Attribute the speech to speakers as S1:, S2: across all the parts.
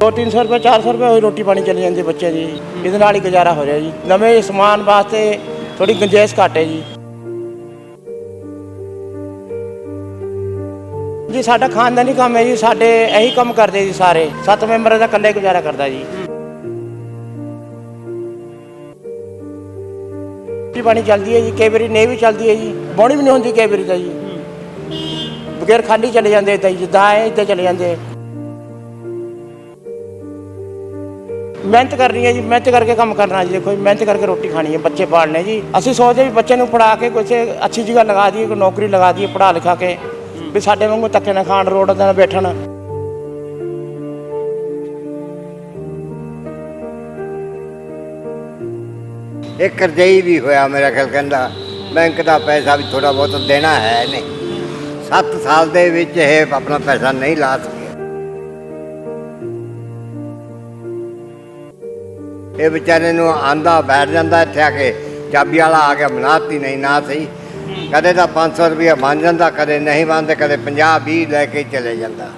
S1: ਦੋ 300 ਰੁਪਏ 400 ਰੁਪਏ ਹੋਈ ਰੋਟੀ ਪਾਣੀ ਚਲੀ ਜਾਂਦੀ ਬੱਚੇ ਦੀ ਇਹਦੇ ਨਾਲ ਹੀ ਗੁਜ਼ਾਰਾ ਹੋ ਰਿਹਾ ਜੀ। ਨਵੇਂ ਸਮਾਨ ਵਾਸਤੇ ਥੋੜੀ ਗੁੰਜਾਇਸ਼ ਘੱਟ ਹੈ ਜੀ। ਜੀ, ਸਾਡਾ ਖਾਨਦਾਨੀ ਕੰਮ ਹੈ ਜੀ। ਸਾਡੇ ਇਹੀ ਕੰਮ ਕਰਦੇ ਜੀ ਸਾਰੇ। ਸੱਤ ਮੈਂਬਰਾਂ ਦਾ ਇਕੱਲੇ ਗੁਜ਼ਾਰਾ ਕਰਦਾ ਜੀ। ਰੋਟੀ ਪਾਣੀ ਚੱਲਦੀ ਹੈ ਜੀ। ਕਈ ਵਾਰੀ ਨਹੀਂ ਵੀ ਚੱਲਦੀ ਹੈ ਜੀ। ਬੋਣੀ ਵੀ ਨਹੀਂ ਹੁੰਦੀ ਕਈ ਵਾਰੀ ਤਾਂ ਜੀ। ਬਗੈਰ ਖਾਲੀ ਚਲੇ ਜਾਂਦੇ ਏਦਾਂ ਹੀ ਜਿੱਦਾਂ ਆਏ ਏਦਾਂ ਚਲੇ ਜਾਂਦੇ। ਮਿਹਨਤ ਕਰਨੀ ਹੈ ਜੀ ਮਿਹਨਤ ਕਰਕੇ ਕੰਮ ਕਰਨਾ ਜੀ ਦੇਖੋ ਜੀ, ਮਿਹਨਤ ਕਰਕੇ ਰੋਟੀ ਖਾਣੀ ਹੈ ਬੱਚੇ ਪਾਲਣੇ ਜੀ। ਅਸੀਂ ਸੋਚਦੇ ਵੀ ਬੱਚੇ ਨੂੰ ਪੜਾ ਕੇ ਕੁਛ ਅੱਛੀ ਜਗ੍ਹਾ ਲਗਾ ਦਈਏ ਕੋਈ ਨੌਕਰੀ ਲਗਾ ਦਈਏ ਪੜਾ ਲਿਖਾ ਕੇ ਵੀ ਸਾਡੇ ਵਾਂਗੂ ਧੱਕੇ ਨਾ ਖਾਣ ਰੋਡ ਤੇ ਨਾ ਬੈਠਣ।
S2: ਇਹ ਕਰਜ਼ਈ ਵੀ ਹੋਇਆ ਮੇਰਾ ਖਿਆਲ ਕਹਿੰਦਾ ਬੈਂਕ ਦਾ ਪੈਸਾ ਵੀ ਥੋੜਾ ਬਹੁਤ ਦੇਣਾ ਹੈ ਨਹੀਂ। 7 ਸਾਲ ਦੇ ਵਿੱਚ ਇਹ ਆਪਣਾ ਪੈਸਾ ਨਹੀਂ ਲਾ ਸਕਿਆ। ਇਹ ਵਿਚਾਰੇ ਨੂੰ ਆਂਦਾ, ਬੈਠ ਜਾਂਦਾ ਇੱਥੇ ਆ ਕੇ, ਚਾਬੀ ਵਾਲਾ ਆ ਕੇ ਬਣਾਤੀ, ਨਹੀਂ ਨਾ ਸਹੀ। ਕਦੇ ਤਾਂ 500 ਰੁਪਏ ਬਣ ਜਾਂਦਾ, ਕਦੇ ਨਹੀਂ ਬਣਦੇ, ਕਦੇ 50 20 ਲੈ ਕੇ ਚਲੇ ਜਾਂਦਾ।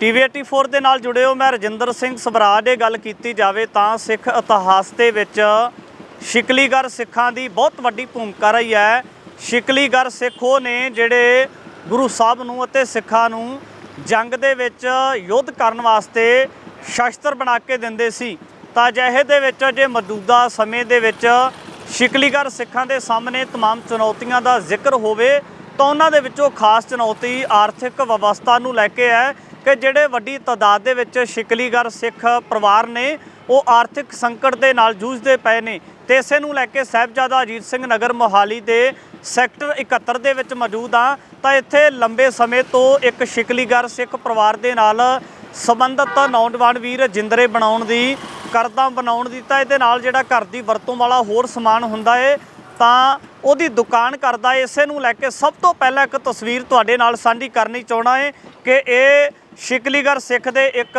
S3: ਟੀਵੀ 84 ਦੇ ਨਾਲ ਜੁੜੇ ਹੋ ਮੈਂ ਰਜਿੰਦਰ ਸਿੰਘ ਸਵਰਾਜ ਇਹ ਗੱਲ ਕੀਤੀ ਜਾਵੇ ਤਾਂ ਸਿੱਖ ਇਤਿਹਾਸ ਦੇ ਵਿੱਚ ਸ਼ਿਕਲੀਗਰ ਸਿੱਖਾਂ ਦੀ ਬਹੁਤ ਵੱਡੀ ਭੂਮਿਕਾ ਰਹੀ ਹੈ ਸ਼ਿਕਲੀਗਰ ਸਿੱਖ ਉਹ ਨੇ ਜਿਹੜੇ ਗੁਰੂ ਸਾਹਿਬ ਨੂੰ ਅਤੇ ਸਿੱਖਾਂ ਨੂੰ ਜੰਗ ਦੇ ਵਿੱਚ ਯੁੱਧ ਕਰਨ ਵਾਸਤੇ ਸ਼ਸਤਰ ਬਣਾ ਕੇ ਦਿੰਦੇ ਸੀ ਤਾਂ ਅਜਿਹੇ ਦੇ ਵਿੱਚ ਜੇ ਮੌਜੂਦਾ ਸਮੇਂ ਦੇ ਵਿੱਚ ਸ਼ਿਕਲੀਗਰ ਸਿੱਖਾਂ ਦੇ ਸਾਹਮਣੇ तमाम ਚੁਣੌਤੀਆਂ ਦਾ ਜ਼ਿਕਰ ਹੋਵੇ ਤਾਂ ਉਹਨਾਂ ਦੇ ਵਿੱਚੋਂ ਖਾਸ ਚੁਣੌਤੀ ਆਰਥਿਕ ਵਿਵਸਥਾ ਨੂੰ ਲੈ ਕੇ ਹੈ ਕਿ ਜਿਹੜੇ ਵੱਡੀ ਤਾਦਾਦ ਦੇ ਵਿੱਚ ਸ਼ਿਕਲੀਗਰ ਸਿੱਖ ਪਰਿਵਾਰ ਨੇ, ਉਹ ਆਰਥਿਕ ਸੰਕਟ ਦੇ ਨਾਲ ਜੂਝਦੇ ਪਏ ਨੇ। ਤੇ ਇਸੇ ਨੂੰ ਲੈ ਕੇ ਸਾਹਿਬਜ਼ਾਦਾ ਅਜੀਤ ਸਿੰਘ ਨਗਰ ਮੋਹਾਲੀ ਦੇ ਸੈਕਟਰ 71 ਦੇ ਵਿੱਚ ਮੌਜੂਦ ਆ ਤਾਂ ਇੱਥੇ ਲੰਬੇ ਸਮੇਂ ਤੋਂ ਇੱਕ ਸ਼ਿਕਲੀਗਰ ਸਿੱਖ ਪਰਿਵਾਰ ਦੇ ਨਾਲ ਸੰਬੰਧਤ ਨੌਜਵਾਨ ਵੀਰ ਜਿੰਦਰੇ ਬਣਾਉਣ ਦੀ, ਕਰਦਾ ਬਣਾਉਣ ਦੀ, ਤਾਂ ਇਹਦੇ ਨਾਲ ਜਿਹੜਾ ਘਰ ਦੀ ਵਰਤੋਂ ਵਾਲਾ ਹੋਰ ਸਮਾਨ ਹੁੰਦਾ ਏ ਤਾਂ ਉਹਦੀ ਦੁਕਾਨ ਕਰਦਾ ਏ। ਇਸੇ ਨੂੰ ਲੈ ਕੇ ਸਭ ਤੋਂ ਪਹਿਲਾਂ ਇੱਕ ਤਸਵੀਰ ਤੁਹਾਡੇ ਨਾਲ ਸਾਂਝੀ ਕਰਨੀ ਚਾਹਣਾ ਏ ਕਿ ਇਹ ਸ਼ਿਕਲੀਗਰ ਸਿੱਖ ਦੇ ਇੱਕ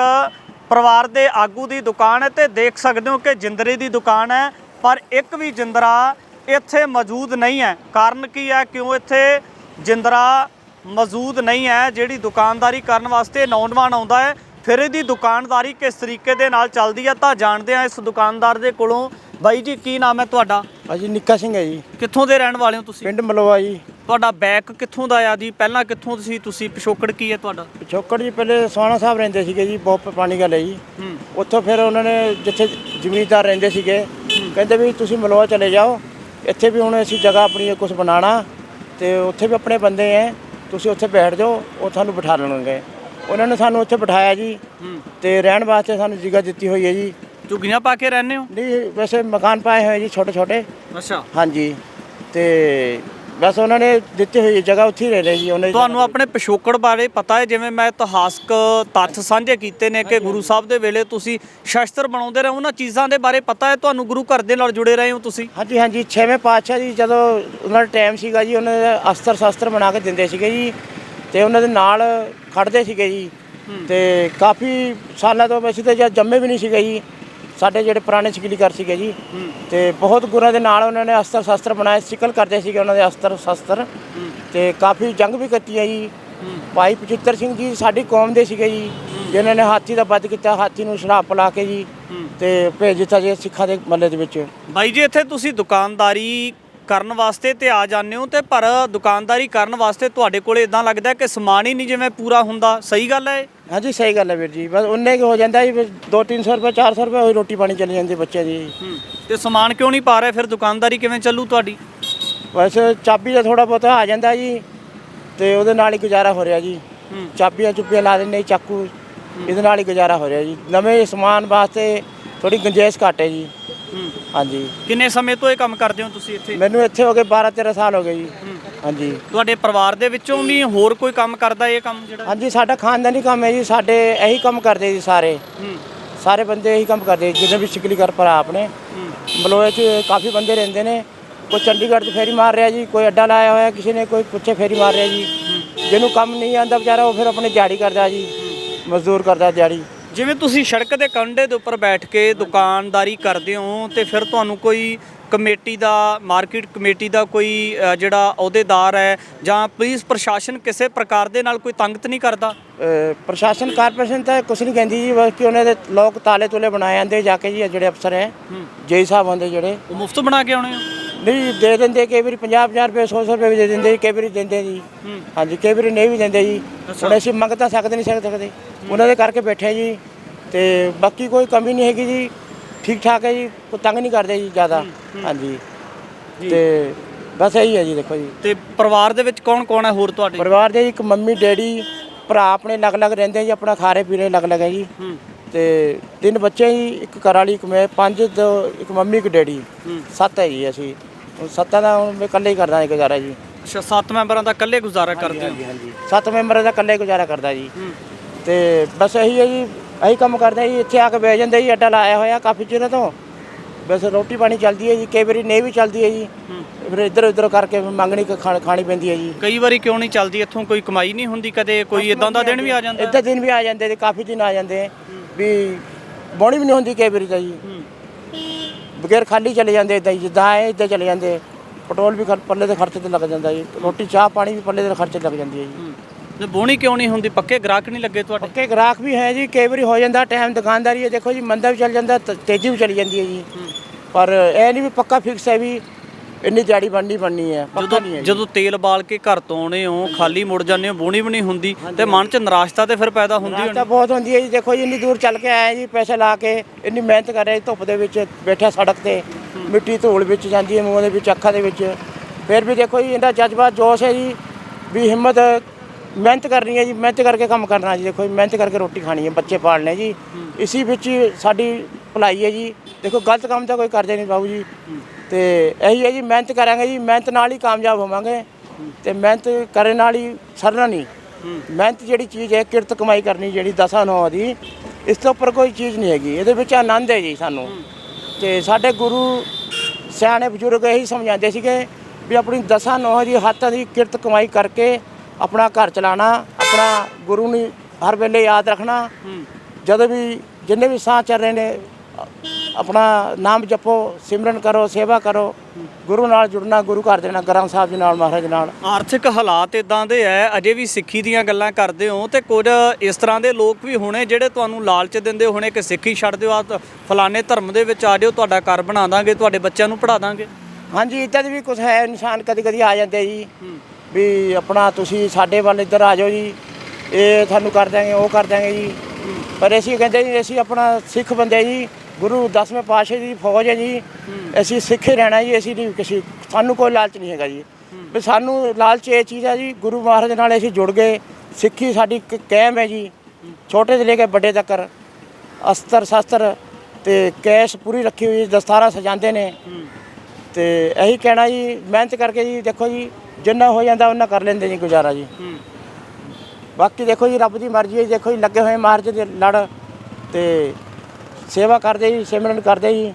S3: ਪਰਿਵਾਰ ਦੇ ਆਗੂ ਦੀ ਦੁਕਾਨ ਹੈ ਤੇ ਦੇਖ ਸਕਦੇ ਹੋ ਕਿ ਜਿੰਦਰੇ ਦੀ ਦੁਕਾਨ ਹੈ, ਪਰ ਇੱਕ ਵੀ ਜਿੰਦਰਾ ਇੱਥੇ ਮੌਜੂਦ ਨਹੀਂ ਹੈ। ਕਾਰਨ ਕੀ ਹੈ? ਕਿਉਂ ਇੱਥੇ ਜਿੰਦਰਾ ਮੌਜੂਦ ਨਹੀਂ ਹੈ, ਜਿਹੜੀ ਦੁਕਾਨਦਾਰੀ ਕਰਨ ਵਾਸਤੇ ਨੌਜਵਾਨ ਆਉਂਦਾ ਹੈ। ਫਿਰ ਇਹਦੀ ਦੁਕਾਨਦਾਰੀ ਕਿਸ ਤਰੀਕੇ ਦੇ ਨਾਲ ਚੱਲਦੀ ਹੈ ਤਾਂ ਜਾਣਦੇ ਆ ਇਸ ਦੁਕਾਨਦਾਰ ਦੇ ਕੋਲੋਂ ਬਾਈ ਜੀ ਕੀ ਨਾਮ ਹੈ ਤੁਹਾਡਾ?
S1: ਅਜੀ ਨਿੱਕਾ ਸਿੰਘ ਹੈ ਜੀ।
S3: ਕਿੱਥੋਂ ਦੇ ਰਹਿਣ ਵਾਲੇ ਹੋ ਤੁਸੀਂ?
S1: ਪਿੰਡ ਮਲੋਆ ਜੀ।
S3: ਤੁਹਾਡਾ ਬੈਕ ਕਿੱਥੋਂ ਦਾ ਆ ਜੀ? ਪਹਿਲਾਂ ਕਿੱਥੋਂ ਤੁਸੀਂ ਤੁਸੀਂ? ਪਿਛੋਕੜ ਕੀ ਹੈ ਤੁਹਾਡਾ?
S1: ਪਿਛੋਕੜ ਜੀ ਪਹਿਲੇ ਸੋਹਣਾ ਸਾਹਿਬ ਰਹਿੰਦੇ ਸੀਗੇ ਜੀ ਬਹੁਤ ਪਾਣੀ ਗੱਲ ਹੈ ਜੀ।
S3: ਹੂੰ।
S1: ਉੱਥੋਂ ਫਿਰ ਉਹਨਾਂ ਨੇ ਜਿੱਥੇ ਜ਼ਮੀਨਦਾਰ ਰਹਿੰਦੇ ਸੀਗੇ ਕਹਿੰਦੇ ਵੀ ਤੁਸੀਂ ਮਲੋਆ ਚਲੇ ਜਾਓ। ਇੱਥੇ ਵੀ ਹੁਣ ਅਸੀਂ ਜਗ੍ਹਾ ਆਪਣੀ ਕੁਝ ਬਣਾਉਣਾ ਤੇ ਉੱਥੇ ਵੀ ਆਪਣੇ ਬੰਦੇ ਐ। ਤੁਸੀਂ ਉੱਥੇ ਬੈਠ ਜਾਓ ਉਹ ਤੁਹਾਨੂੰ ਬਿਠਾ ਲੈਣਗੇ। ਉਹਨਾਂ ਨੇ ਸਾਨੂੰ ਉੱਥੇ ਬਿਠਾਇਆ ਜੀ। ਤੇ ਰਹਿਣ ਵਾਸਤੇ ਸਾਨੂੰ ਜਗ੍ਹਾ ਦਿੱਤੀ ਹੋਈ ਹੈ ਜੀ।
S3: ਝੁੱਗੀਆਂ ਪਾ ਕੇ ਰਹਿੰਦੇ ਹੋ?
S1: ਨਹੀਂ ਵੈਸੇ ਮਕਾਨ ਪਾਏ ਹੋਏ ਜੀ ਛੋਟੇ ਛੋਟੇ
S3: ਅੱਛਾ।
S1: ਹਾਂਜੀ ਤੇ ਬਸ ਉਹਨਾਂ ਨੇ ਦਿੱਤੀ ਹੋਈ ਜਗ੍ਹਾ ਉੱਥੇ ਹੀ ਰਹਿ ਰਹੇ ਜੀ ਉਹਨੇ
S3: ਤੁਹਾਨੂੰ ਆਪਣੇ ਪਿਛੋਕੜ ਬਾਰੇ ਪਤਾ ਹੈ ਜਿਵੇਂ ਮੈਂ ਇਤਿਹਾਸਕ ਤੱਥ ਸਾਂਝੇ ਕੀਤੇ ਨੇ ਕਿ ਗੁਰੂ ਸਾਹਿਬ ਦੇ ਵੇਲੇ ਤੁਸੀਂ ਸ਼ਸਤਰ ਬਣਾਉਂਦੇ ਰਹੇ ਉਹਨਾਂ ਚੀਜ਼ਾਂ ਦੇ ਬਾਰੇ ਪਤਾ ਹੈ ਤੁਹਾਨੂੰ ਗੁਰੂ ਘਰ ਦੇ ਨਾਲ ਜੁੜੇ ਰਹੇ ਹੋ ਤੁਸੀਂ?
S1: ਹਾਂਜੀ ਹਾਂਜੀ ਛੇਵੇਂ ਪਾਤਸ਼ਾਹ ਜੀ ਜਦੋਂ ਉਹਨਾਂ ਦਾ ਟਾਈਮ ਸੀਗਾ ਜੀ ਉਹਨਾਂ ਦੇ ਅਸਤਰ ਸ਼ਸਤਰ ਬਣਾ ਕੇ ਦਿੰਦੇ ਸੀਗੇ ਜੀ ਤੇ ਉਹਨਾਂ ਦੇ ਨਾਲ ਖੜਦੇ ਸੀਗੇ ਜੀ ਤੇ ਕਾਫੀ ਸਾਲਾਂ ਤੋਂ ਵੈਸੇ ਤਾਂ ਜੰਮੇ ਵੀ ਨਹੀਂ ਸੀਗੇ ਜੀ ਸਾਡੇ ਜਿਹੜੇ ਪੁਰਾਣੇ ਸਿਕਲੀਗਰ ਸੀਗੇ ਜੀ ਤੇ ਬਹੁਤ ਗੁਰਾਂ ਦੇ ਨਾਲ ਉਹਨਾਂ ਨੇ ਅਸਤਰ ਸ਼ਸਤਰ ਬਣਾਏ ਸਿਕਲ ਕਰਦੇ ਸੀਗੇ ਉਹਨਾਂ ਦੇ ਅਸਤਰ ਸ਼ਸਤਰ। ਤੇ ਕਾਫੀ ਜੰਗ ਵੀ ਕੀਤੀ ਹੈ। ਜੀ ਭਾਈ ਪਚਿੱਤਰ ਸਿੰਘ ਜੀ ਸਾਡੀ ਕੌਮ ਦੇ ਸੀਗੇ ਜੀ ਜਿਨ੍ਹਾਂ ਨੇ ਹਾਥੀ ਦਾ ਵੱਧ ਕੀਤਾ ਹਾਥੀ ਨੂੰ ਸ਼ਰਾਬ ਪਿਲਾ ਕੇ ਜੀ ਤੇ ਭੇਜ ਦਿੱਤਾ ਜੀ ਸਿੱਖਾਂ ਦੇ ਮੱਲੇ ਦੇ ਵਿੱਚ।
S3: ਬਾਈ ਜੀ ਇੱਥੇ ਤੁਸੀਂ ਦੁਕਾਨਦਾਰੀ ਕਰਨ ਵਾਸਤੇ ਤੇ ਆ ਜਾਂਦੇ ਹੋ ਤੇ ਪਰ ਦੁਕਾਨਦਾਰੀ ਕਰਨ ਵਾਸਤੇ ਤੁਹਾਡੇ ਕੋਲੇ ਇਦਾਂ ਲੱਗਦਾ ਕਿ ਸਮਾਨ ਹੀ ਨਹੀਂ ਜਿਵੇਂ ਪੂਰਾ ਹੁੰਦਾ? ਸਹੀ ਗੱਲ ਹੈ ਇਹ?
S1: ਹਾਂਜੀ ਸਹੀ ਗੱਲ ਹੈ ਵੀਰ ਜੀ। ਬਸ ਉਹਨੇ ਕੀ ਹੋ ਜਾਂਦਾ ਜੀ 2-300 ਰੁਪਏ 400 ਰੁਪਏ ਹੋਈ ਰੋਟੀ ਪਾਣੀ ਚਲੀ ਜਾਂਦੀ ਬੱਚੇ ਦੀ।
S3: ਤੇ ਸਮਾਨ ਕਿਉਂ ਨਹੀਂ ਪਾ ਰਹੇ? ਫਿਰ ਦੁਕਾਨਦਾਰੀ ਕਿਵੇਂ ਚੱਲੂ ਤੁਹਾਡੀ?
S1: ਵੈਸੇ ਚਾਬੀ ਦਾ ਥੋੜਾ ਬਹੁਤਾ ਆ ਜਾਂਦਾ ਜੀ ਤੇ ਉਹਦੇ ਨਾਲ ਹੀ ਗੁਜ਼ਾਰਾ ਹੋ ਰਿਹਾ ਜੀ। ਚਾਬੀਆਂ ਚੁੱਪੀਆਂ ਲਾ ਦਿੰਦੇ ਜੀ, ਚਾਕੂ। ਇਹਦੇ ਨਾਲ ਹੀ ਗੁਜ਼ਾਰਾ ਹੋ ਰਿਹਾ ਜੀ। ਨਵੇਂ ਸਮਾਨ ਵਾਸਤੇ ਥੋੜੀ ਗੁੰਜਾਇਸ਼ ਘੱਟ ਹੈ ਜੀ। ਹਾਂਜੀ।
S3: ਕਿੰਨੇ ਸਮੇਂ ਤੋਂ ਇਹ ਕੰਮ ਕਰਦੇ ਹੋ ਤੁਸੀਂ ਇੱਥੇ?
S1: ਮੈਨੂੰ ਇੱਥੇ ਹੋ ਗਏ 12-13 ਸਾਲ ਹੋ ਗਏ ਜੀ। ਹਾਂਜੀ।
S3: ਤੁਹਾਡੇ ਪਰਿਵਾਰ ਦੇ ਵਿੱਚੋਂ ਵੀ ਹੋਰ ਕੋਈ ਕੰਮ ਕਰਦਾ ਇਹ ਕੰਮ ਜਿਹੜਾ?
S1: ਹਾਂਜੀ ਸਾਡਾ ਖਾਨਦਾਨੀ ਕੰਮ ਹੈ ਜੀ। ਸਾਡੇ ਇਹੀ ਕੰਮ ਕਰਦੇ ਜੀ ਸਾਰੇ। ਸਾਰੇ ਬੰਦੇ ਇਹੀ ਕੰਮ ਕਰਦੇ। ਜਿਹਨੇ ਵੀ ਸ਼ਿਕਲੀ ਕਰ ਭਰਾ ਆਪਣੇ। ਬਲੋਏ 'ਚ ਕਾਫੀ ਬੰਦੇ ਰਹਿੰਦੇ ਨੇ। ਕੋਈ ਚੰਡੀਗੜ੍ਹ 'ਚ ਫੇਰੀ ਮਾਰ ਰਿਹਾ ਜੀ। ਕੋਈ ਅੱਡਾ ਲਾਇਆ ਹੋਇਆ ਕਿਸੇ ਨੇ ਕੋਈ ਪੁੱਛੇ ਫੇਰੀ ਮਾਰ ਰਿਹਾ ਜੀ। ਜਿਹਨੂੰ ਕੰਮ ਨਹੀਂ ਆਂਦਾ ਵਿਚਾਰਾ ਉਹ ਫਿਰ ਆਪਣੀ ਦਿਹਾੜੀ ਕਰਦਾ ਜੀ। ਮਜ਼ਦੂਰ ਕਰਦਾ ਦਿਹਾੜੀ।
S3: ਜਿਵੇਂ ਤੁਸੀਂ ਸੜਕ ਦੇ ਕੰਢੇ ਦੇ ਉੱਪਰ ਬੈਠ ਕੇ ਦੁਕਾਨਦਾਰੀ ਕਰਦੇ ਹੋ ਤੇ ਫਿਰ ਤੁਹਾਨੂੰ ਕੋਈ ਕਮੇਟੀ ਦਾ ਮਾਰਕੀਟ ਕਮੇਟੀ ਦਾ ਕੋਈ ਜਿਹੜਾ ਅਹੁਦੇਦਾਰ ਹੈ ਜਾਂ ਪੁਲਿਸ ਪ੍ਰਸ਼ਾਸਨ ਕਿਸੇ ਪ੍ਰਕਾਰ ਦੇ ਨਾਲ ਕੋਈ ਤੰਗ ਤਾਂ ਨਹੀਂ ਕਰਦਾ?
S1: ਪ੍ਰਸ਼ਾਸਨ ਕਾਰਪੋਰੇਸ਼ਨ ਤਾਂ ਕੁਛ ਨਹੀਂ ਕਹਿੰਦੀ ਜੀ ਬਸ ਕਿ ਉਹਨਾਂ ਦੇ ਲੋਕ ਤਾਲੇ ਤੁਲੇ ਬਣਾਏ ਜਾਂਦੇ ਜਾ ਕੇ ਜੀ ਜਿਹੜੇ ਅਫਸਰ ਹੈ ਜੇਈ ਸਾਹਿਬ ਹੁੰਦੇ ਜਿਹੜੇ।
S3: ਉਹ ਮੁਫਤ ਬਣਾ ਕੇ ਆਉਣੇ ਆ?
S1: ਨਹੀਂ ਦੇ ਦਿੰਦੇ ਕਈ ਵਾਰੀ 50 50 ਰੁਪਏ 100 100 ਰੁਪਏ ਵੀ ਦੇ ਦਿੰਦੇ ਜੀ ਕਈ ਵਾਰੀ ਦਿੰਦੇ ਜੀ। ਹਾਂਜੀ ਕਈ ਵਾਰੀ ਨਹੀਂ ਵੀ ਦਿੰਦੇ ਜੀ। ਹੁਣ ਅਸੀਂ ਮੰਗ ਤਾਂ ਸਕਦੇ ਨਹੀਂ ਸਕਦੇ ਉਹਨਾਂ ਦੇ ਕਰਕੇ ਬੈਠੇ ਜੀ। ਤੇ ਬਾਕੀ ਕੋਈ ਕਮੀ ਨਹੀਂ ਹੈਗੀ ਜੀ। ਠੀਕ ਠਾਕ ਹੈ ਜੀ ਕੋਈ ਤੰਗ ਨਹੀਂ ਕਰਦੇ ਜੀ ਜ਼ਿਆਦਾ। ਹਾਂਜੀ। ਤੇ ਬਸ ਇਹੀ ਹੈ ਜੀ ਦੇਖੋ ਜੀ।
S3: ਤੇ ਪਰਿਵਾਰ ਦੇ ਵਿੱਚ ਕੌਣ ਕੌਣ ਹੈ ਹੋਰ ਤੁਹਾਡੇ?
S1: ਪਰਿਵਾਰ ਦੇ ਇੱਕ ਮੰਮੀ ਡੈਡੀ ਭਰਾ ਆਪਣੇ ਅਲੱਗ-ਅਲੱਗ ਰਹਿੰਦੇ ਜੀ ਆਪਣਾ ਖਾਰੇ ਪੀਰੇ ਅਲੱਗ-ਅਲੱਗ ਹੈ ਜੀ। ਤੇ ਤਿੰਨ ਬੱਚੇ ਜੀ ਇੱਕ ਘਰ ਵਾਲੀ ਇੱਕ ਮੈਂ ਪੰਜ ਇੱਕ ਮੰਮੀ ਇੱਕ ਡੈਡੀ। ਸੱਤ ਹੈ ਜੀ ਅਸੀਂ। ਹੁਣ ਸੱਤਾਂ ਦਾ ਹੁਣ ਮੈਂ ਇਕੱਲੇ ਹੀ ਕਰਦਾ ਗੁਜ਼ਾਰਾ ਜੀ।
S3: ਅੱਛਾ ਸੱਤ ਮੈਂਬਰਾਂ ਦਾ ਇਕੱਲੇ ਗੁਜ਼ਾਰਾ ਕਰਦੇ ਹੋ?
S1: ਹਾਂਜੀ ਸੱਤ ਮੈਂਬਰਾਂ ਦਾ ਇਕੱਲੇ ਗੁਜ਼ਾਰਾ ਕਰਦਾ ਜੀ। ਤੇ ਬਸ ਇਹੀ ਹੈ ਜੀ ਇਹੀ ਕੰਮ ਕਰਦਾ ਜੀ ਇੱਥੇ ਆ ਕੇ ਬਹਿ ਜਾਂਦੇ ਜੀ ਅੱਡਾ ਲਾਇਆ ਹੋਇਆ ਕਾਫੀ ਚਿਰ ਤੋਂ। ਬਸ ਰੋਟੀ ਪਾਣੀ ਚੱਲਦੀ ਹੈ ਜੀ ਕਈ ਵਾਰੀ ਨਹੀਂ ਵੀ ਚੱਲਦੀ ਹੈ ਜੀ। ਫਿਰ ਇੱਧਰ ਉੱਧਰ ਕਰਕੇ ਮੰਗਣੀ ਕ- ਖਾਣ- ਖਾਣੀ ਪੈਂਦੀ ਹੈ ਜੀ।
S3: ਕਈ ਵਾਰੀ ਕਿਉਂ ਨਹੀਂ ਚੱਲਦੀ? ਇੱਥੋਂ ਕੋਈ ਕਮਾਈ ਨਹੀਂ ਹੁੰਦੀ ਕਦੇ ਕੋਈ ਇਦਾਂ ਦਾ ਦਿਨ ਵੀ ਆ ਜਾਂਦਾ।
S1: ਇੱਦਾਂ ਦਿਨ ਵੀ ਆ ਜਾਂਦੇ ਤੇ ਕਾਫੀ ਦਿਨ ਆ ਜਾਂਦੇ। ਵੀ ਬੋਣੀ ਵੀ ਨਹੀਂ ਹੁੰਦੀ ਕਈ ਵਾਰੀ ਤਾਂ ਜੀ। ਬਗੈਰ ਖਾਲੀ ਚਲੇ ਜਾਂਦੇ ਇਦਾਂ ਹੀ ਜਿੱਦਾਂ ਆਏ ਇਦਾਂ ਚਲੇ ਜਾਂਦੇ। ਪੈਟਰੋਲ ਵੀ ਖਰ- ਪੱਲੇ ਦੇ ਖਰਚੇ ਤੇ ਲੱਗ ਜਾਂਦਾ ਜੀ। ਰੋਟੀ ਚਾਹ ਪਾਣੀ ਵੀ ਪੱਲੇ ਦੇ ਖਰਚੇ ਲੱਗ ਜਾਂਦੀ ਹੈ ਜੀ।
S3: ਤੇ ਬੋਣੀ ਕਿਉਂ ਨਹੀਂ ਹੁੰਦੀ? ਪੱਕੇ ਗ੍ਰਾਹਕ ਨਹੀਂ ਲੱਗੇ ਤੁਹਾਡੇ?
S1: ਪੱਕੇ ਗ੍ਰਾਹਕ ਵੀ ਹੈ ਜੀ ਕਈ ਵਾਰੀ ਹੋ ਜਾਂਦਾ ਟਾਈਮ ਦੁਕਾਨਦਾਰੀ ਹੈ ਦੇਖੋ ਜੀ ਮੰਦਾ ਵੀ ਚੱਲ ਜਾਂਦਾ ਤੇ ਤੇਜ਼ੀ ਵੀ ਚਲੀ ਜਾਂਦੀ ਹੈ ਜੀ। ਪਰ ਇਹ ਨਹੀਂ ਵੀ ਪੱਕਾ ਫਿਕਸ ਹੈ ਵੀ ਇੰਨੀ ਦਿਹਾੜੀ ਬਣਨੀ ਬਣਨੀ ਹੈ ਪੱਕਾ
S3: ਜਦੋਂ
S1: ਨਹੀਂ ਹੈ ਜੀ।
S3: ਜਦੋਂ ਤੇਲ ਬਾਲ ਕੇ ਘਰ ਤੋਂ ਆਉਣੇ ਹੋ ਖਾਲੀ ਮੁੜ ਜਾਂਦੇ ਹੋ ਬੋਣੀ ਵੀ ਨਹੀਂ ਹੁੰਦੀ ਤੇ ਮਨ 'ਚ ਨਿਰਾਸ਼ਤਾ ਤੇ ਫਿਰ ਪੈਦਾ ਹੁੰਦੀ
S1: ਰਾਤ
S3: ਹੋਣੀ।
S1: ਤਾਂ ਬਹੁਤ ਹੁੰਦੀ ਹੈ ਜੀ। ਦੇਖੋ ਜੀ ਇੰਨੀ ਦੂਰ ਚੱਲ ਕੇ ਆਏ ਜੀ ਪੈਸੇ ਲਾ ਕੇ ਇੰਨੀ ਮਿਹਨਤ ਕਰ ਰਹੇ ਧੁੱਪ ਦੇ ਵਿੱਚ ਬੈਠਾ ਸੜਕ ਤੇ ਮਿੱਟੀ ਧੂਲ ਵਿੱਚ ਜਾਂਦੀ ਹੈ ਮੂੰਹ ਦੇ ਵਿੱਚ ਅੱਖਾਂ ਦੇ ਵਿੱਚ। ਫਿਰ ਵੀ ਦੇਖੋ ਜੀ ਇਹਦਾ ਜਜ਼ਬਾ ਜੋਸ਼ ਹੈ ਜੀ ਵੀ ਹਿੰਮਤ ਮਿਹਨਤ ਕਰਨੀ ਹੈ ਜੀ ਮਿਹਨਤ ਕਰਕੇ ਕੰਮ ਕਰਨਾ ਜੀ ਦੇਖੋ ਜੀ ਮਿਹਨਤ ਕਰਕੇ ਰੋਟੀ ਖਾਣੀ ਹੈ ਬੱਚੇ ਪਾਲਣੇ ਜੀ। ਇਸੀ ਵਿੱਚ ਹੀ ਸਾਡੀ ਭਲਾਈ ਹੈ ਜੀ। ਦੇਖੋ ਗਲਤ ਕੰਮ ਤਾਂ ਕੋਈ ਕਰਦੇ ਨਹੀਂ ਬਾਬੂ ਜੀ। ਤੇ ਇਹੀ ਹੈ ਜੀ ਮਿਹਨਤ ਕਰਾਂਗੇ ਜੀ ਮਿਹਨਤ ਨਾਲ ਹੀ ਕਾਮਯਾਬ ਹੋਵਾਂਗੇ। ਤੇ ਮਿਹਨਤ ਕਰਨ ਨਾਲ ਹੀ ਸਰਨਾ ਨਹੀਂ। ਮਿਹਨਤ ਜਿਹੜੀ ਚੀਜ਼ ਹੈ ਕਿਰਤ ਕਮਾਈ ਕਰਨੀ ਜਿਹੜੀ ਦਸਾਂ ਨੌ ਦੀ ਇਸ ਤੋਂ ਉੱਪਰ ਕੋਈ ਚੀਜ਼ ਨਹੀਂ ਹੈਗੀ। ਇਹਦੇ ਵਿੱਚ ਆਨੰਦ ਹੈ ਜੀ ਸਾਨੂੰ। ਤੇ ਸਾਡੇ ਗੁਰੂ ਸਿਆਣੇ ਬਜ਼ੁਰਗ ਇਹੀ ਸਮਝਾਉਂਦੇ ਸੀਗੇ ਵੀ ਆਪਣੀ ਦਸਾਂ ਨੌ ਦੀ ਹੱਥਾਂ ਦੀ ਕਿਰਤ ਕਮਾਈ ਕਰਕੇ ਆਪਣਾ ਘਰ ਚਲਾਣਾ ਆਪਣਾ ਗੁਰੂ ਨੂੰ ਹਰ ਵੇਲੇ ਯਾਦ ਰੱਖਣਾ। ਜਦੋਂ ਵੀ ਜਿੰਨੇ ਵੀ ਸਾਹ ਚੱਲ ਰਹੇ ਨੇ ਆਪਣਾ ਨਾਮ ਜਪੋ ਸਿਮਰਨ ਕਰੋ ਸੇਵਾ ਕਰੋ ਗੁਰੂ ਨਾਲ ਜੁੜਨਾ ਗੁਰੂ ਘਰ ਦੇ ਨਾਲ ਗ੍ਰੰਥ ਸਾਹਿਬ ਜੀ ਨਾਲ ਮਹਾਰਾਜ ਨਾਲ।
S3: ਆਰਥਿਕ ਹਾਲਾਤ ਇਦਾਂ ਦੇ ਐ ਅਜੇ ਵੀ ਸਿੱਖੀ ਦੀਆਂ ਗੱਲਾਂ ਕਰਦੇ ਹੋ ਤੇ ਕੁਝ ਇਸ ਤਰ੍ਹਾਂ ਦੇ ਲੋਕ ਵੀ ਹੋਣੇ ਜਿਹੜੇ ਤੁਹਾਨੂੰ ਲਾਲਚ ਦਿੰਦੇ ਹੋਣੇ ਕਿ ਸਿੱਖੀ ਛੱਡ ਦਿਓ ਆ ਫਲਾਣੇ ਧਰਮ ਦੇ ਵਿੱਚ ਆ ਜਾਓ ਤੁਹਾਡਾ ਘਰ ਬਣਾ ਦਾਂਗੇ ਤੁਹਾਡੇ ਬੱਚਿਆਂ ਨੂੰ ਪੜ੍ਹਾ ਦਾਂਗੇ?
S1: ਹਾਂਜੀ ਇੱਦਾਂ ਦੀ ਵੀ ਕੁਝ ਹੈ ਇਨਸਾਨ ਕਦੀ ਕਦੀ ਆ ਜਾਂਦੇ ਜੀ। ਵੀ ਆਪਣਾ ਤੁਸੀਂ ਸਾਡੇ ਵੱਲ ਇੱਧਰ ਆ ਜਾਓ ਜੀ। ਇਹ ਤੁਹਾਨੂੰ ਕਰ ਦਾਂਗੇ ਉਹ ਕਰ ਦਾਂਗੇ ਜੀ। ਪਰ ਅਸੀਂ ਕਹਿੰਦੇ ਜੀ, ਅਸੀਂ ਆਪਣਾ ਸਿੱਖ ਬੰਦੇ ਜੀ। ਗੁਰੂ ਦਸਵੇਂ ਪਾਤਸ਼ਾਹ ਦੀ ਫੌਜ ਹੈ ਜੀ। ਅਸੀਂ ਸਿੱਖ ਹੀ ਰਹਿਣਾ ਜੀ, ਅਸੀਂ ਨਹੀਂ ਕਿਸੇ, ਸਾਨੂੰ ਕੋਈ ਲਾਲਚ ਨਹੀਂ ਹੈਗਾ ਜੀ। ਵੀ ਸਾਨੂੰ ਲਾਲਚ ਇਹ ਚੀਜ਼ ਹੈ ਜੀ, ਗੁਰੂ ਮਹਾਰਾਜ ਨਾਲ ਅਸੀਂ ਜੁੜ ਗਏ। ਸਿੱਖੀ ਸਾਡੀ ਇੱਕ ਕੈਮ ਹੈ ਜੀ, ਛੋਟੇ ਤੋਂ ਲੈ ਕੇ ਵੱਡੇ ਤੱਕ। ਅਸਤਰ ਸ਼ਸਤਰ ਤੇ ਕੈਸ਼ ਪੂਰੀ ਰੱਖੀ ਹੋਈ ਦਸਤਾਰਾਂ ਸਜਾਉਂਦੇ ਨੇ। ਤੇ ਇਹੀ ਕਹਿਣਾ ਜੀ, ਮਿਹਨਤ ਕਰਕੇ ਜੀ, ਦੇਖੋ ਜੀ ਜਿੰਨਾ ਹੋ ਜਾਂਦਾ ਉਹਨਾਂ ਕਰ ਲੈਂਦੇ ਜੀ ਗੁਜ਼ਾਰਾ ਜੀ। ਬਾਕੀ ਦੇਖੋ ਜੀ ਰੱਬ ਦੀ ਮਰਜ਼ੀ ਹੈ ਜੀ, ਦੇਖੋ ਜੀ ਲੱਗੇ ਹੋਏ ਮਾਰਚ ਦੇ ਲੜ ਤੇ ਸੇਵਾ ਕਰਦੇ ਜੀ ਸਿਮਰਨ ਕਰਦੇ ਜੀ।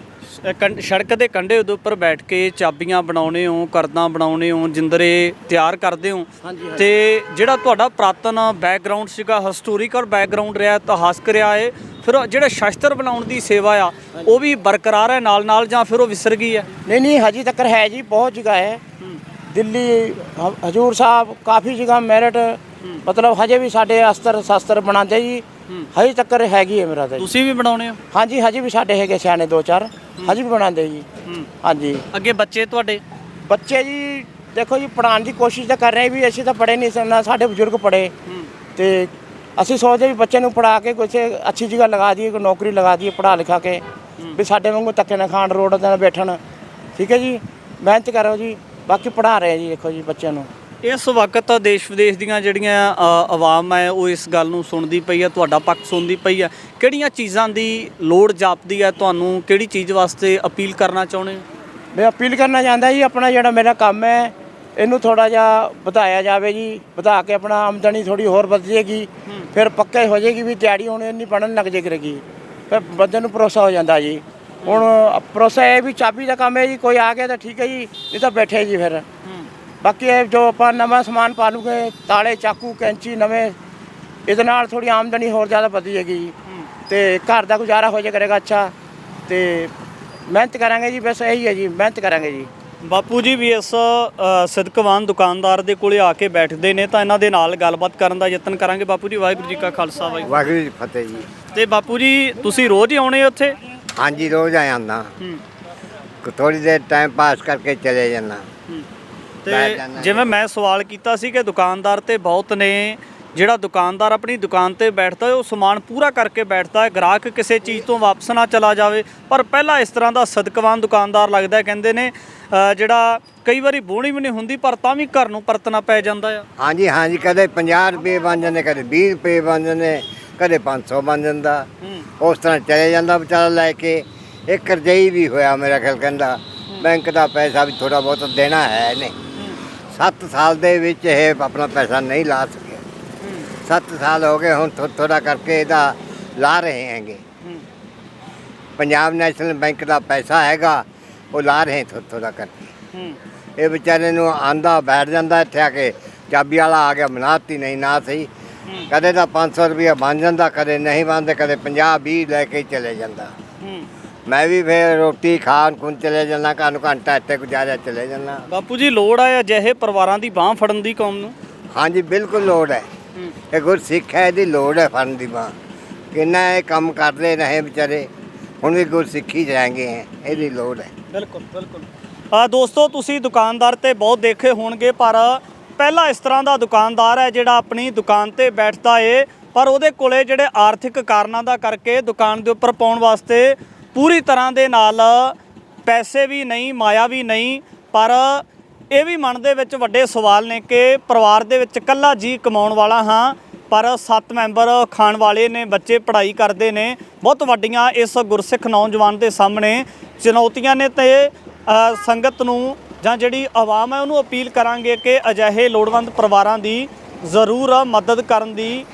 S3: ਅ, ਸੜਕ ਦੇ ਕੰਢੇ ਦੇ ਉੱਪਰ ਬੈਠ ਕੇ ਚਾਬੀਆਂ ਬਣਾਉਣੇ ਹੋ ਕਰਦਾਂ ਬਣਾਉਣੇ ਹੋ ਜਿੰਦਰੇ ਤਿਆਰ ਕਰਦੇ ਹੋ। ਤੇ ਜਿਹੜਾ ਤੁਹਾਡਾ ਪ੍ਰਾਤਨ ਬੈਕਗ੍ਰਾਉਂਡ ਸੀਗਾ ਹਿਸਟੋਰੀਕਲ ਬੈਕਗ੍ਰਾਉਂਡ ਰਿਹਾ ਇਤਿਹਾਸਕ ਰਿਹਾ ਹੈ ਫਿਰ ਉਹ ਜਿਹੜਾ ਸ਼ਸਤਰ ਬਣਾਉਣ ਦੀ ਸੇਵਾ ਆ ਉਹ ਵੀ ਬਰਕਰਾਰ ਹੈ ਨਾਲ ਨਾਲ ਜਾਂ ਫਿਰ ਉਹ ਵਿਸਰ ਗਈ ਹੈ?
S1: ਨਹੀਂ ਨਹੀਂ ਹਜੇ ਤੱਕ ਹੈ ਜੀ ਬਹੁਤ ਜਗ੍ਹਾ ਹੈ। ਦਿੱਲੀ ਹ- ਹਜੂਰ ਸਾਹਿਬ ਕਾਫੀ ਜਗ੍ਹਾ ਮੈਰਿਟ ਮਤਲਬ ਹਜੇ ਵੀ ਸਾਡੇ ਅਸਤਰ ਸ਼ਸਤਰ ਬਣਾਉਂਦੇ ਜੀ। ਹਜੇ ਤੱਕ ਹੈਗੀ ਹੈ ਮੇਰਾ ਤਾਂ ਜੀ।
S3: ਤੁਸੀਂ ਵੀ ਬਣਾਉਣੇ ਹੋ?
S1: ਹਾਂਜੀ ਹਜੇ ਵੀ ਸਾਡੇ ਹੈਗੇ ਸਿਆਣੇ ਦੋ ਚਾਰ। ਹਜੇ ਵੀ ਬਣਾਉਂਦੇ ਜੀ। ਹਾਂਜੀ।
S3: ਅੱਗੇ ਬੱਚੇ ਤੁਹਾਡੇ?
S1: ਬੱਚੇ ਜੀ ਦੇਖੋ ਜੀ ਪੜਾਉਣ ਦੀ ਕੋਸ਼ਿਸ਼ ਤਾਂ ਕਰ ਰਹੇ ਵੀ ਅਸੀਂ ਤਾਂ ਪੜੇ ਨਹੀਂ ਸਕਣਾ ਸਾਡੇ ਬਜ਼ੁਰਗ ਪੜੇ ਤੇ ਅਸੀਂ ਸੋਚਦੇ ਵੀ ਬੱਚੇ ਨੂੰ ਪੜਾ ਕੇ ਕੁਛ ਅੱਛੀ ਜਗ੍ਹਾ ਲਗਾ ਦਈਏ ਕੋਈ ਨੌਕਰੀ ਲਗਾ ਦਈਏ ਪੜਾ ਲਿਖਾ ਕੇ ਵੀ ਸਾਡੇ ਵਾਂਗੂ ਧੱਕੇ ਨਾ ਖਾਣ ਰੋਡ ਤੇ ਨਾ ਬੈਠਣ। ਠੀਕ ਹੈ ਜੀ? ਮਿਹਨਤ ਕਰੋ ਜੀ। ਬਾਕੀ ਪੜਾ ਰਹੇ ਜੀ ਦੇਖੋ ਜੀ ਬੱਚਿਆਂ ਨੂੰ।
S3: ਇਸ ਵਕਤ ਦੇਸ਼ ਵਿਦੇਸ਼ ਦੀਆਂ ਜਿਹੜੀਆਂ ਅ, ਆਵਾਮ ਹੈ ਉਹ ਇਸ ਗੱਲ ਨੂੰ ਸੁਣਦੀ ਪਈ ਹੈ ਤੁਹਾਡਾ ਪੱਖ ਸੁਣਦੀ ਪਈ ਹੈ। ਕਿਹੜੀਆਂ ਚੀਜ਼ਾਂ ਦੀ ਲੋੜ ਜਾਪਦੀ ਹੈ ਤੁਹਾਨੂੰ? ਕਿਹੜੀ ਚੀਜ਼ ਵਾਸਤੇ ਅਪੀਲ ਕਰਨਾ ਚਾਹੁੰਦੇ ਹੋ?
S1: ਮੈਂ ਅਪੀਲ ਕਰਨਾ ਚਾਹੁੰਦਾ ਜੀ ਆਪਣਾ ਜਿਹੜਾ ਮੇਰਾ ਕੰਮ ਹੈ ਇਹਨੂੰ ਥੋੜਾ ਜਿਹਾ ਵਧਾਇਆ ਜਾਵੇ ਜੀ ਵਧਾ ਕੇ ਆਪਣਾ ਆਮਦਨੀ ਥੋੜੀ ਹੋਰ ਵਧ ਜਾਏਗੀ ਫਿਰ ਪੱਕਾ ਹੋ ਜਾਏਗੀ ਵੀ ਦਿਹਾੜੀ ਹੁਣ ਇੰਨੀ ਪੜਨ ਲੱਗ ਜੇ ਕਰੇਗੀ ਫਿਰ ਬੰਦੇ ਨੂੰ ਭਰੋਸਾ ਹੋ ਜਾਂਦਾ ਜੀ। ਹੁਣ ਭਰੋਸਾ ਇਹ ਵੀ ਚਾਬੀ ਦਾ ਕੰਮ ਹੈ ਜੀ ਕੋਈ ਆ ਗਿਆ ਤਾਂ ਠੀਕ ਹੈ ਜੀ ਨਹੀਂ ਤਾਂ ਬੈਠੇ ਜੀ ਫਿਰ। ਬਾਕੀ ਇਹ ਜੋ ਆਪਾਂ ਨਵਾਂ ਸਮਾਨ ਪਾ ਲੂਗੇ ਤਾਲੇ ਚਾਕੂ ਕੈਂਚੀ ਨਵੇਂ ਇਹਦੇ ਨਾਲ ਥੋੜੀ ਆਮਦਨੀ ਹੋਰ ਜ਼ਿਆਦਾ ਵਧ ਜਾਏਗੀ ਜੀ। ਤੇ ਘਰ ਦਾ ਗੁਜ਼ਾਰਾ ਹੋ ਜਾ ਕਰੇਗਾ ਅੱਛਾ ਤੇ ਮਿਹਨਤ ਕਰਾਂਗੇ ਜੀ ਬਸ ਇਹੀ ਹੈ ਜੀ ਮਿਹਨਤ ਕਰਾਂਗੇ ਜੀ।
S3: ਬਾਪੂ ਜੀ ਵੀ ਇਸ ਸਿਦਕਵਾਨ ਦੁਕਾਨਦਾਰ ਦੇ ਕੋਲੇ ਆ ਕੇ ਬੈਠਦੇ ਨੇ ਤਾਂ ਇਹਨਾਂ ਦੇ ਨਾਲ ਗੱਲਬਾਤ ਕਰਨ ਦਾ ਯਤਨ ਕਰਾਂਗੇ। ਬਾਪੂ ਜੀ ਵਾਹਿਗੁਰੂ ਜੀ ਕਾ ਖਾਲਸਾ ਵਾਹਿਗੁਰੂ
S2: ਜੀ ਫਤਿਹ ਜੀ।
S3: ਤੇ ਬਾਪੂ ਜੀ ਤੁਸੀਂ ਰੋਜ਼ ਹੀ ਆਉਣੇ ਉੱਥੇ?
S2: ਹਾਂਜੀ ਰੋਜ਼ ਆ ਜਾਂਦਾ
S3: ਹੂੰ।
S2: ਥੋੜੀ ਦੇਰ ਟਾਈਮ ਪਾਸ ਕਰਕੇ ਚਲੇ ਜਾਂਦਾ।
S3: ਤੇ ਜਿਵੇਂ ਮੈਂ ਸਵਾਲ ਕੀਤਾ ਸੀ ਕਿ ਦੁਕਾਨਦਾਰ ਤੇ ਬਹੁਤ ਨੇ ਜਿਹੜਾ ਦੁਕਾਨਦਾਰ ਆਪਣੀ ਦੁਕਾਨ ਤੇ ਬੈਠਦਾ ਹੈ ਉਹ ਸਮਾਨ ਪੂਰਾ ਕਰਕੇ ਬੈਠਦਾ ਹੈ ਗ੍ਰਾਹਕ ਕਿਸੇ ਚੀਜ਼ ਤੋਂ ਵਾਪਸ ਨਾ ਚਲਾ ਜਾਵੇ। ਪਰ ਪਹਿਲਾਂ ਇਸ ਤਰ੍ਹਾਂ ਦਾ ਸਦਕਵਾਨ ਦੁਕਾਨਦਾਰ ਲੱਗਦਾ ਕਹਿੰਦੇ ਨੇ ਜਿਹੜਾ ਕਈ ਵਾਰੀ ਬੋਣੀ ਵੀ ਨਹੀਂ ਹੁੰਦੀ ਪਰ ਤਾਂ ਵੀ ਘਰ ਨੂੰ ਪਰਤਣਾ ਪੈ ਜਾਂਦਾ ਆ।
S2: ਹਾਂਜੀ ਹਾਂਜੀ ਕਦੇ 50 ਰੁਪਏ ਬਣ ਜਾਂਦੇ ਕਦੇ 20 ਰੁਪਏ ਬਣ ਜਾਂਦੇ ਕਦੇ 500 ਬਣ ਜਾਂਦਾ। ਉਸ ਤਰ੍ਹਾਂ ਚਲੇ ਜਾਂਦਾ ਵਿਚਾਰਾ ਲੈ ਕੇ। ਇੱਕ ਕਰਜ਼ਈ ਵੀ ਹੋਇਆ ਮੇਰਾ ਖਿਆਲ ਕਹਿੰਦਾ। ਬੈਂਕ ਦਾ ਪੈਸਾ ਵੀ ਥੋੜਾ ਬਹੁਤ ਦੇਣਾ ਹੈ ਇਹਨੇ। 7 ਸਾਲ ਦੇ ਵਿੱਚ ਇਹ ਆਪਣਾ ਪੈਸਾ ਨਹੀਂ ਲਾ ਸਕਿਆ। 7 ਸਾਲ ਹੋ ਗਏ ਹੁਣ ਥੋੜਾ ਕਰਕੇ ਇਹਦਾ ਲਾ ਰਹੇ ਹੈਗੇ। ਪੰਜਾਬ ਨੈਸ਼ਨਲ ਬੈਂਕ ਦਾ ਪੈਸਾ ਹੈਗਾ ਉਹ ਲਾ ਰਹੇ ਥੋੜਾ ਕਰਕੇ। ਇਹ ਵਿਚਾਰੇ ਨੂੰ ਆਂਦਾ ਬੈਠ ਜਾਂਦਾ ਇੱਥੇ ਆ ਕੇ ਚਾਬੀ ਵਾਲਾ ਆ ਗਿਆ ਮਨਾਤੀ ਨਹੀਂ ਨਾ ਸਹੀ। ਕਦੇ ਤਾਂ 500 ਰੁਪਇਆ ਬਣ ਜਾਂਦਾ ਕਦੇ ਨਹੀਂ ਬਣਦੇ ਕਦੇ 50 20 ਲੈ ਕੇ ਹੀ ਚਲੇ ਜਾਂਦਾ।
S3: ਹੂੰ।
S2: ਮੈਂ ਵੀ ਫਿਰ ਰੋਟੀ ਖਾਣ ਕੁਨ ਚਲੇ ਜਾਂਦਾ ਘਰ ਨੂੰ ਘੰਟਾ ਇੱਥੇ ਗੁਜ਼ਾਰਿਆ ਚਲੇ ਜਾਂਦਾ।
S3: ਬਾਪੂ ਜੀ ਲੋੜ ਆ ਅਜਿਹੇ ਪਰਿਵਾਰਾਂ ਦੀ ਬਾਹ ਫੜਨ ਦੀ ਕੌਮ ਨੂੰ?
S2: ਹਾਂਜੀ ਬਿਲਕੁਲ ਲੋੜ ਹੈ।
S3: ਹੂੰ।
S2: ਇਹ ਗੁਰਸਿੱਖ ਹੈ ਇਹਦੀ ਲੋੜ ਹੈ ਫੜਨ ਦੀ ਬਾਂਹ। ਕਿੰਨਾ ਇਹ ਕੰਮ ਕਰਦੇ ਰਹੇ ਵਿਚਾਰੇ ਹੁਣ ਵੀ ਗੁਰਸਿੱਖੀ ਜਾਏਂਗੇ ਇਹਦੀ ਲੋੜ ਹੈ।
S3: ਬਿਲਕੁਲ ਬਿਲਕੁਲ। ਆ ਦੋਸਤੋ ਤੁਸੀਂ ਦੁਕਾਨਦਾਰ ਤੇ ਬਹੁਤ ਦੇਖੇ ਹੋਣਗੇ ਪਰ ਪਹਿਲਾ ਇਸ ਤਰ੍ਹਾਂ ਦਾ ਦੁਕਾਨਦਾਰ ਹੈ ਜਿਹੜਾ ਆਪਣੀ ਦੁਕਾਨ ਤੇ ਬੈਠਦਾ ਏ, ਪਰ ਉਹਦੇ ਕੋਲੇ ਜਿਹੜੇ ਆਰਥਿਕ ਕਾਰਨਾਂ ਦਾ ਕਰਕੇ ਦੁਕਾਨ ਦੇ ਉੱਪਰ ਪਾਉਣ ਵਾਸਤੇ ਪੂਰੀ ਤਰ੍ਹਾਂ ਦੇ ਨਾਲ ਪੈਸੇ ਵੀ ਨਹੀਂ, ਮਾਇਆ ਵੀ ਨਹੀਂ, ਪਰ ਇਹ ਵੀ ਮਨ ਦੇ ਵਿੱਚ ਵੱਡੇ ਸਵਾਲ ਨੇ ਕਿ ਪਰਿਵਾਰ ਦੇ ਵਿੱਚ ਇਕੱਲਾ ਜੀ ਕਮਾਉਣ ਵਾਲਾ ਹਾਂ, ਪਰ ਸੱਤ ਮੈਂਬਰ ਖਾਣ ਵਾਲੇ ਨੇ, ਬੱਚੇ ਪੜ੍ਹਾਈ ਕਰਦੇ ਨੇ, ਬਹੁਤ ਵੱਡੀਆਂ ਇਸ ਗੁਰਸਿੱਖ ਨੌਜਵਾਨ ਦੇ ਸਾਹਮਣੇ ਚੁਣੌਤੀਆਂ ਨੇ ਤੇ ਸੰਗਤ ਨੂੰ ਜਾਂ ਜਿਹੜੀ ਆਵਾਮ ਹੈ ਉਹਨੂੰ ਅਪੀਲ ਕਰਾਂਗੇ ਕਿ ਅਜਿਹੇ ਲੋੜਵੰਦ ਪਰਿਵਾਰਾਂ ਦੀ ਜ਼ਰੂਰ ਮਦਦ ਕਰਨ ਦੀ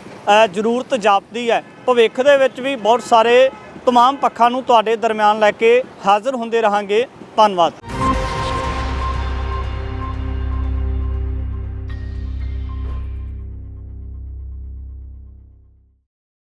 S3: ਜ਼ਰੂਰਤ ਜਾਪਦੀ ਹੈ। ਭਵਿੱਖ ਦੇ ਵਿੱਚ ਵੀ ਬਹੁਤ ਸਾਰੇ ਤਮਾਮ ਪੱਖਾਂ ਨੂੰ ਤੁਹਾਡੇ ਦਰਮਿਆਨ ਲੈ ਕੇ ਹਾਜ਼ਰ ਹੁੰਦੇ ਰਹਾਂਗੇ। ਧੰਨਵਾਦ।